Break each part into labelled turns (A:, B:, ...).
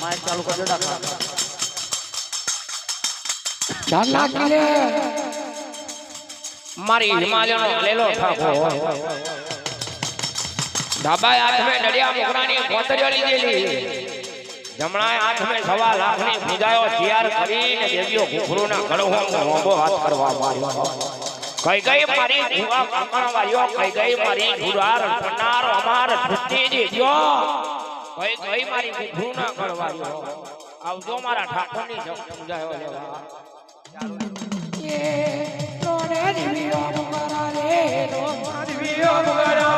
A: Mike ચાલુ કરજો ડાકા
B: ચાલ નાખી રે
C: મારી હિમાલયનો લેલો ઠાકો ડાબા હાથમે નડિયા મુકરાની કોતરીઓ લીધેલી જમણા હાથમે સવા લાખની પૂજાયો તૈયાર કરીને દેવીઓ ઘૂઘરૂના ગળહોમાં હોંબો હાથ કરવા માંડ્યો કઈ ગઈ મારી ભૂવા કાકણ વાળ્યો કઈ ગઈ મારી ભૂરાર પનાર અમાર છૂટી દેજો કઈ કોઈ મારી ઘૂઘરૂના ગળવાળ્યો આવજો મારા ઠાકોરની સમજાયો લેવા
B: એ રે દિવ્યો મુકરા રે row Parmar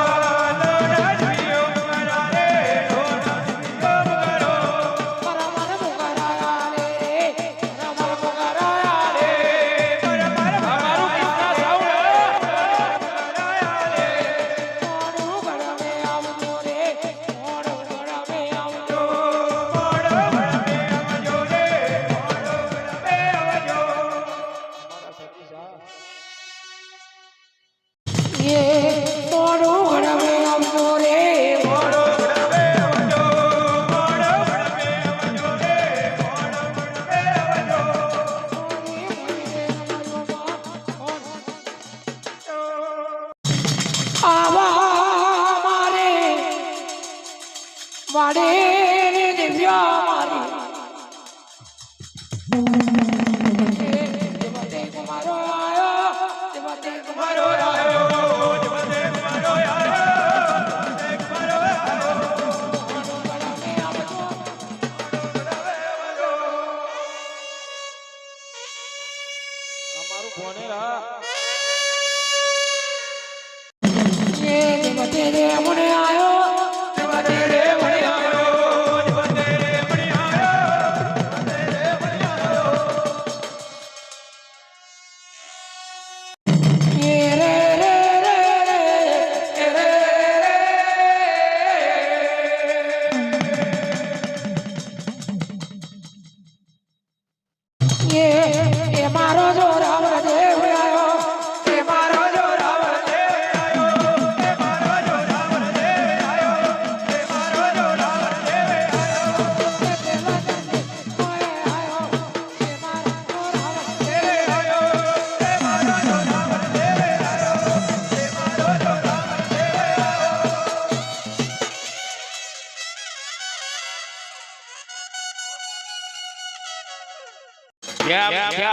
B: Te maté com aroa, te maté
C: com aroa.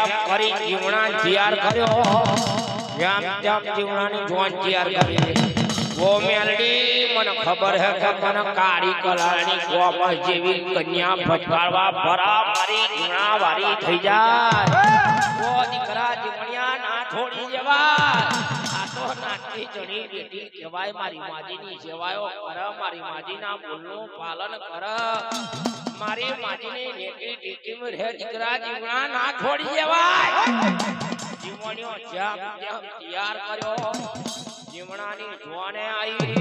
C: કરી જીવણા જીયાર કર્યો. જેમ જેમ જીવણાની જોન જીયાર કરી. થઈ જાય. મારી માજીની સેવાયો મારી માજીના બોલનું પાલન કર. મારી માજીની નેકી ટીકીમાં રહે દીકરા જીવણા ના છોડી દેવાય. જીવણ્યો જામ જામ તૈયાર કર્યો. જીવણાની જોને આવી.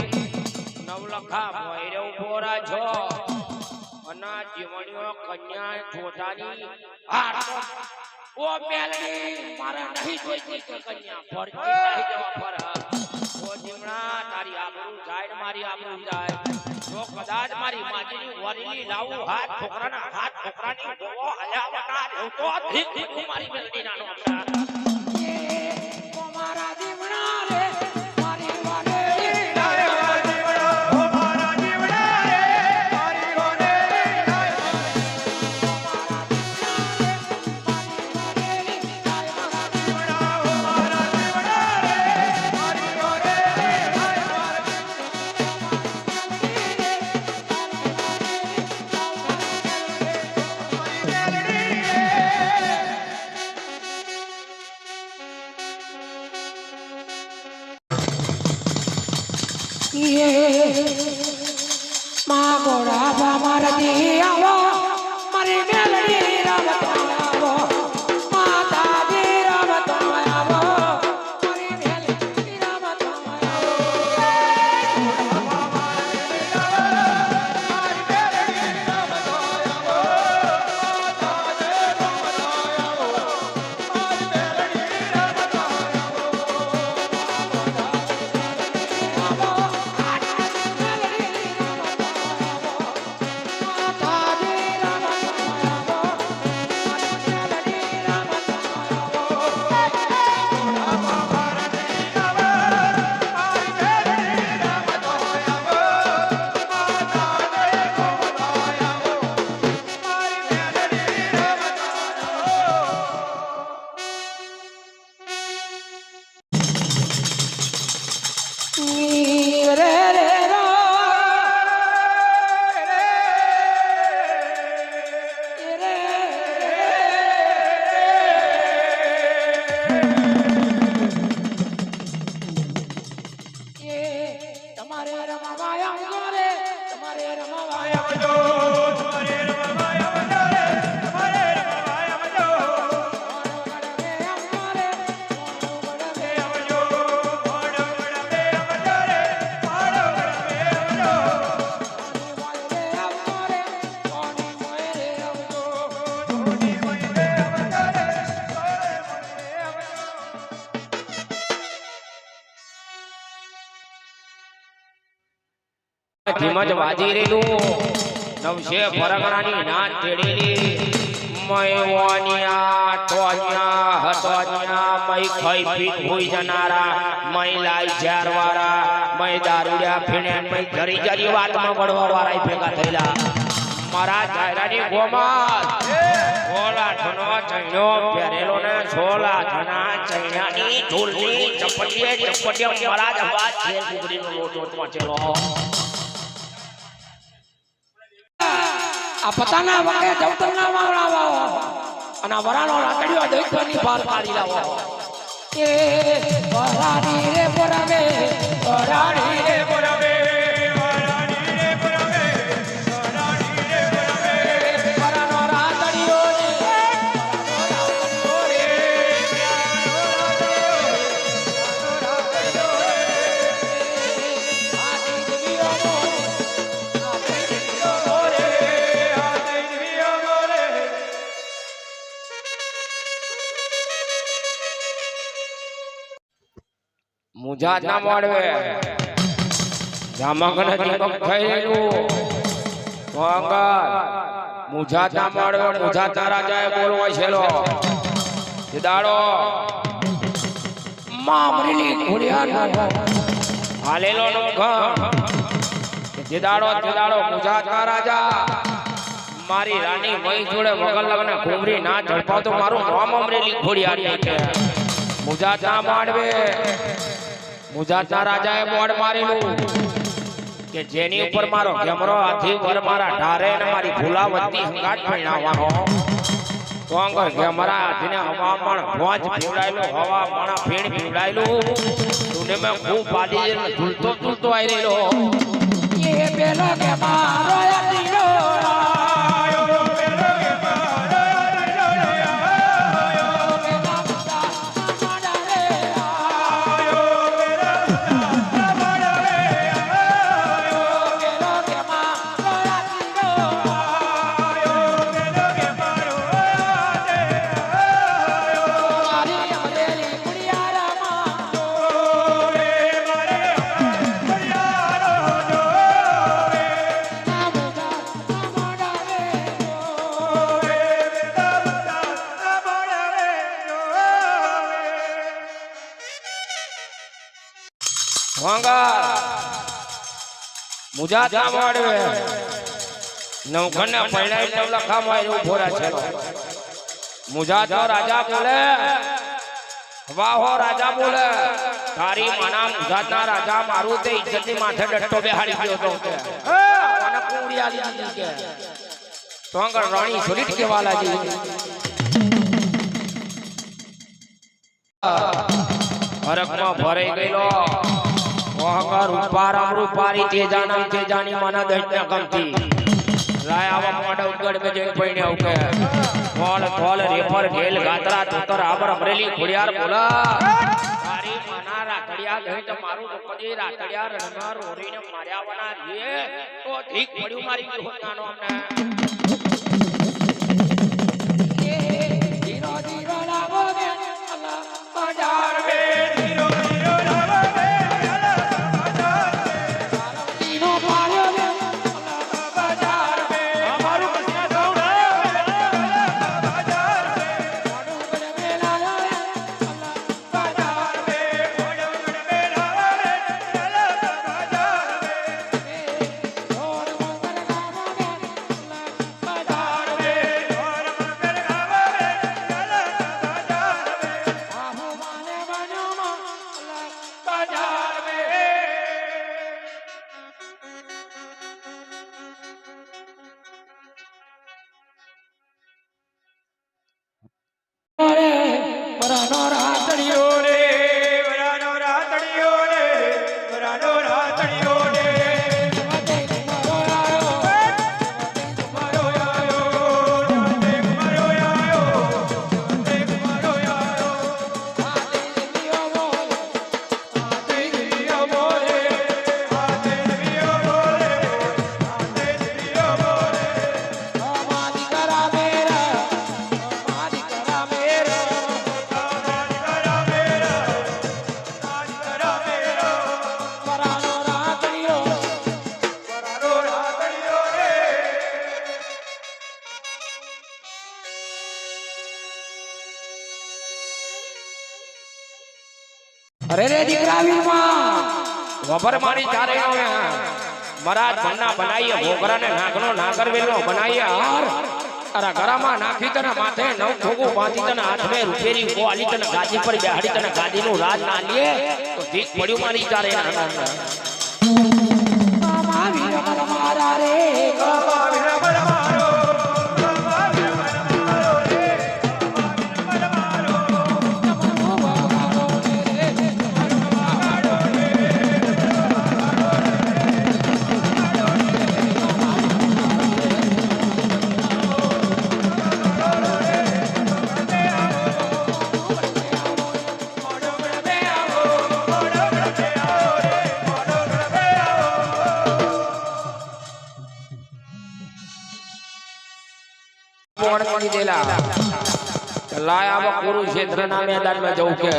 C: નવલખા ભૈરવ ઊભો રાજો અને જીવણીઓ કન્યા જોતાની આરતો ઓ મેલડી મારે નહીં જોઈતી કે કન્યા ફરતી નહીં જવા ફર ઓ જીવણા તારી આબરૂ જાય મારી આબરૂ જાય. જો કદાચ મારી માજીની વરીલી લાવું હાથ છોકરાના હાથ છોકરાની ગોવો હલ્યા વટા રહેવું તો ધીક ધીક મારી મેલડી નાનો દીવણા ધીમ જ વાજી રહેલું. નવશે ફરગણાની નાચ તેડેલી મયવાનિયા ટોનિયા હટોનિયા મય ખઈ પીન હોઈ જનારા મય લાઈ જારવાળા મય દારૂડિયા ફીણે મય જરી જરી વાતમાં પડવા વાળા ભેગા થયેલા. મારા જાયરાની ગોમાત. સોલા ધનો ચૈનો પહેરેલો ને છોલા ધના ચૈનાની ઢોલની ચપટીએ ચપટીએ મારા જ અવાજ છે ગુગડીનો લોટો પહોંચેલો
B: આ પતાના વકે જવતરના વાવડા વાવો અને વરાનો લાકડીઓ દૈત્યની બહાર કાઢી લાવો. એ વરાની
C: મુજાત ના મળવે જામકન દીપક થઈ રહેલું વાંગર મુજા ના મળવે મુજા તારા જાય બોલવો છેલો દાડો.
B: મામરીની ઘોડિયા
C: હાલેલો નો ઘર જે દાડો જે દાડો મુજાત રાજા. મારી રાણી મહી જોડે વગર લગ્ન ઘૂમરી ના ઝડપાવતો મારું નામ અમરેલી ખોડિયારી કે મુજાત માંડવે. મુજાત રાજાએ બોર્ડ મારેલું કે જેની ઉપર મારો કેમરો હાથી પર મારા ઢારે ને મારી ભૂલાવતી હંગાટ તો અંગર કેમરા હાથીને હવામણ ભોજ પીવડાયેલો હવામણ ફીણ પીવડાયેલું તુને મેં ખૂબ પાડી ને ઝૂલતો ઝૂલતો આવી રહેલો
B: એ પેલો કે મારો
C: મુજાત ના માંડવે નવખંડ પૈણાઈ નવલખા માં ઊભો રહે છે મુજાત નો રાજા બોલે વાહો રાજા બોલે તારી માના મુજાત ના રાજા મારું તે ઇજ્જતની માથે ડટ્ટો બેહાડી ગયો તો કે હે, મને કુંડિયા લીધી કે તો આગળ રાણી છોડી કેવા લાગી હરકમાં ભરાઈ ગયેલો ઓહંકાર રૂપારામ રૂપારી, તેજાનમ, તેજાની મન દૈત્ય કંતી ગમતી આવા મોડા ઉગડ મે જઈને પૈણે ઉકે ફોલ ફોલ રેપર ગેલ ગાતરા તોતર, આબર, અમરેલી, ખોડિયાર બોલા તારી મના રાતડિયા ગઈ તો મારું કદી રાતડિયા રણમાર ઓરીને માર્યા વના રે તો ઠીક પડ્યું મારી ગયું નાનો અમને.
B: અરે રે દીકરા વીરમાં
C: વબર મારી ચારે મરા જમના બનાવીએ ઘોઘરા ને નાગનો નાગર વેલનો બનાવીએ હાર તારા ગરામાં નાખી તને માથે નવ ઠોકું બાંધી તને હાથમે રૂપેરી ગોળી તને ગાદી પર બેહાડી તને ગાદીનું રાજ ના લીએ તો દીક પડ્યું મારી ચારે કરી લાય આવો કુરુક્ષેત્રના મેદાનમાં જવું કે.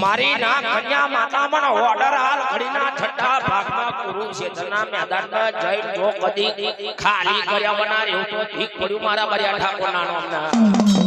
C: મારી ના કન્યા માતા મને ઓર્ડર હાલ ઘડીના છઠ્ઠા ભાગમાં કુરુક્ષેત્રના મેદાનમાં જય જો કદી ખાલી કર્યા બના રહ્યું તો ઠીક પડ્યું મારા બરિયા ઠાકોરના નામના.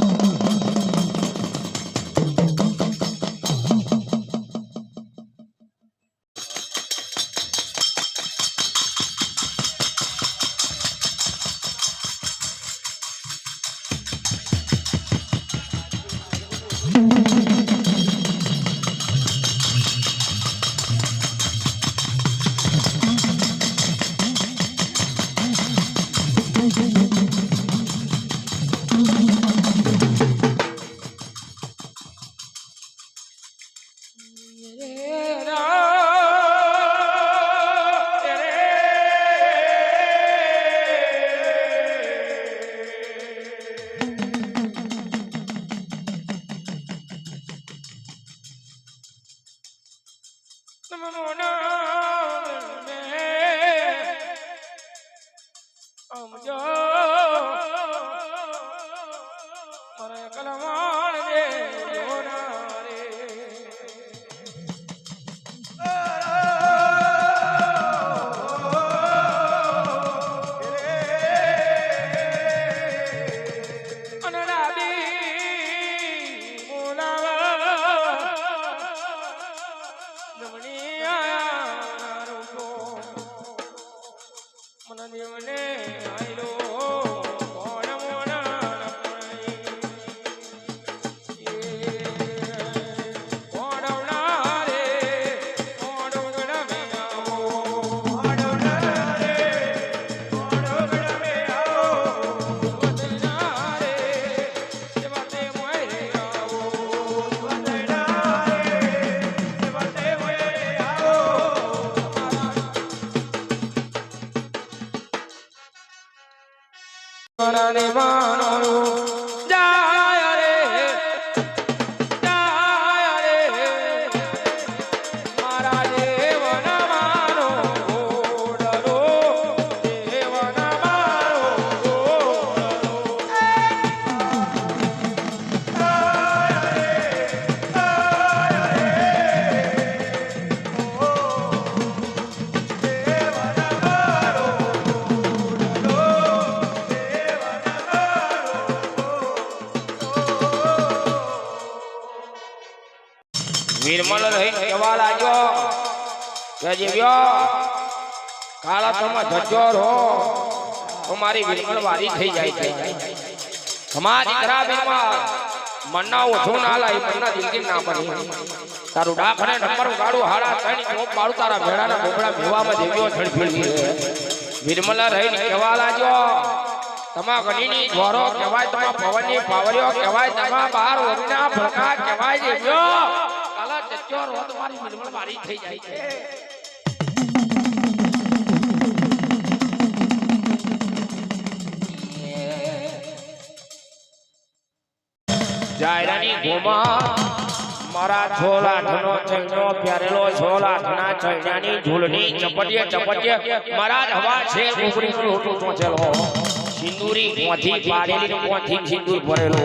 C: મારાને માનો કે જીવ્યો કાળા તમે જજો રહો તો મારી વિરમલ વારી થઈ જાય છે. તમારી દીકરા વિરમલ મનના ઓછો ના લાઈ મનના દિલથી ના બની. તારું ડાખને નંબર ગાડું હાડા ત્રણ ચોપ મારું, તારા ભેડાના બોબડા ભેવામાં દેવ્યો છડફીડી વિરમલા રહીને કહેવા લાગ્યો, તમા ગણીની જ્વારો કહેવાય, તમા પવનની પાવરીઓ કહેવાય, તમા બાર ઓરના ભડકા કહેવાય દેવ્યો. કાલા ચચ્ચો રો તમારી વિરમલ વારી થઈ જાય છે. જાયરાની ગોમા મારા છોલા ધનો ચૈનો પ્યારેલો છોલા ધના ચૈનાની ઝૂલની ચપટીએ ચપટીએ મારા જ હવા છે કુકડી નું લોટું ચોચેલો સિંદૂરી મોથી પાડેલી ને મોથી સિંદૂર ભરેલો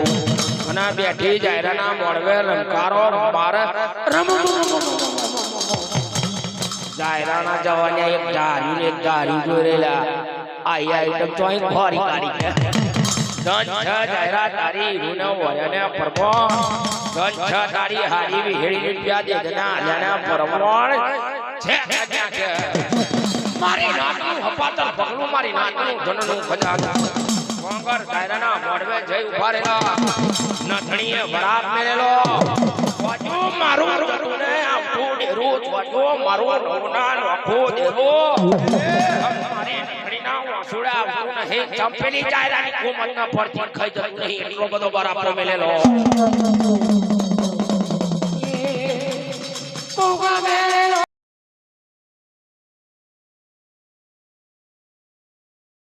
C: અને બેઠી જાયરાના મોડવે લંકારો મારે રમ જાયરાના જવાને એક ધાર્યું ને એક ધાર્યું જોરેલા આઈ આઈટમ ચોઈ ફરી કાઢી ધન છ જાહેરા તારી રૂને વયને પરમોણ ધન છ તારી હારી વિહેળી રૂપિયા દેજના આલ્યાના પરમોણ છે છે, છે. મારી નાતનું હપાતર પગલું મારી નાતનું ધનનું ખજાના કોંગર કાયરાના મોઢવે જઈ ઊભા રહેલા નથણીએ વરાપ મેલેલો વાજો મારું જતું ને આખું વાજો મારું નવના નોખો ડેરો મારી નથણીના વાસુડા આવતું નહીં ચંપેલી ચાયરાની કુમતના પરથી ખાઈ જતું નહીં એટલો બધો બરાબર મેલેલો
B: તું ગમે